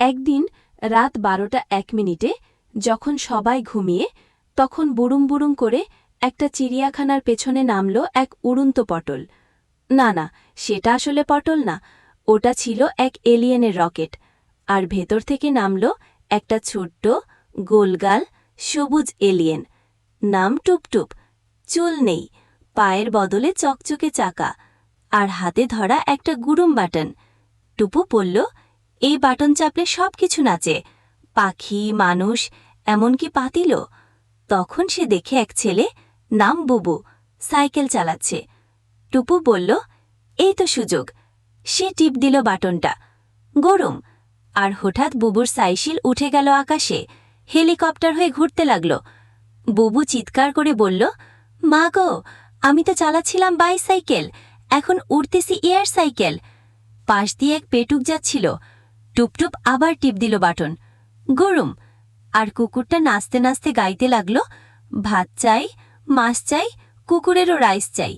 একদিন রাত বারোটা এক মিনিটে যখন সবাই ঘুমিয়ে, তখন বুড়ুম বুড়ুম করে একটা চিড়িয়াখানার পেছনে নামল এক উড়ন্ত পটল। না না, সেটা আসলে পটল না, ওটা ছিল এক এলিয়েনের রকেট। আর ভেতর থেকে নামল একটা ছোট্ট, গোলগাল, সবুজ এলিয়েন। নাম টুপটুপ, চুল নেই, পায়ের বদলে চকচকে চাকা, আর হাতে ধরা একটা গুরুম বাটন। টুপু বলল এই বাটন চাপলে সব কিছু নাচে। পাখি, মানুষ, এমনকি পাতিল তখন সে দেখে এক ছেলে, নাম বুবু, সাইকেল চালাচ্ছে। টুপু বলল, এই তো সুযোগ। সে টিপ দিল বাটনটা। গরম। আর হঠাৎ বুবুর সাইকেল উঠে গেল আকাশে। হেলিকপ্টার হয়ে ঘুরতে লাগল। বুবু চিৎকার করে বলল, মা গো, আমি তো চালাচ্ছিলাম বাইসাইকেল, এখন উড়তেছি এয়ার সাইকেল পাশ দিয়ে এক পেটুক যাচ্ছিল। টুপটুপ আবার টিপ দিল বাটন। গরম। আর কুকুরটা নাচতে নাচতে গাইতে লাগল, ভাত চাই, মাছ চাই, কুকুরেরও রাইস চাই।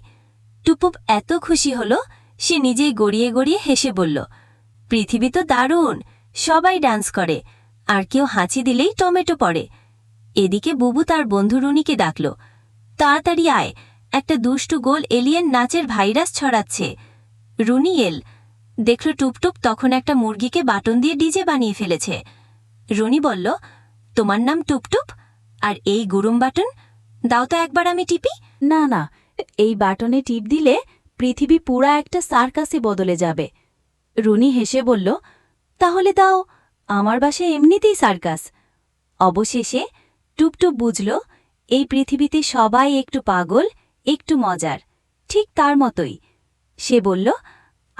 টুপুপ এত খুশি হল, সে নিজেই গড়িয়ে গড়িয়ে হেসে বলল, পৃথিবী তো দারুণ, সবাই ডান্স করে, আর কেউ হাঁচি দিলেই টমেটো পড়ে। এদিকে বুবু তার বন্ধু রুনিকে ডাকল, তাড়াতাড়ি আয়, একটা দুষ্টু গোল এলিয়েন নাচের ভাইরাস ছড়াচ্ছে। রুনি এল দেখল টুপটুপ তখন একটা মুরগিকে বাটন দিয়ে ডিজে বানিয়ে ফেলেছে। রনি বলল, তোমার নাম টুপটুপ? আর এই গুরুম বাটন? দাও তো একবার আমি টিপি। না না, এই বাটনে টিপ দিলে পৃথিবী পুরা একটা সার্কাসে বদলে যাবে। রুনি হেসে বলল, তাহলে দাও, আমার বাসায় এমনিতেই সার্কাস। অবশেষে টুপটুপ বুঝল, এই পৃথিবীতে সবাই একটু পাগল, একটু মজার, ঠিক তার মতোই। সে বলল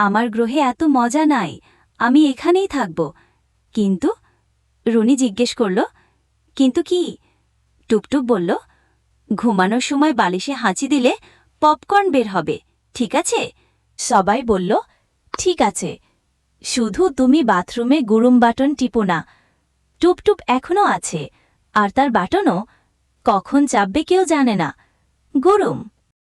আমার গ্রহে এত মজা নাই, আমি এখানেই থাকব। কিন্তু, রুনি জিজ্ঞেস করল, কিন্তু কি? টুপটুপ বলল, ঘুমানোর সময় বালিশে হাঁচি দিলে পপকর্ন বের হবে, ঠিক আছে? সবাই বলল, ঠিক আছে, শুধু তুমি বাথরুমে গুরুম বাটন টিপো না, টুপটুপ এখনও আছে, আর তার বাটনও কখন চাপবে কেউ জানে না, গরম।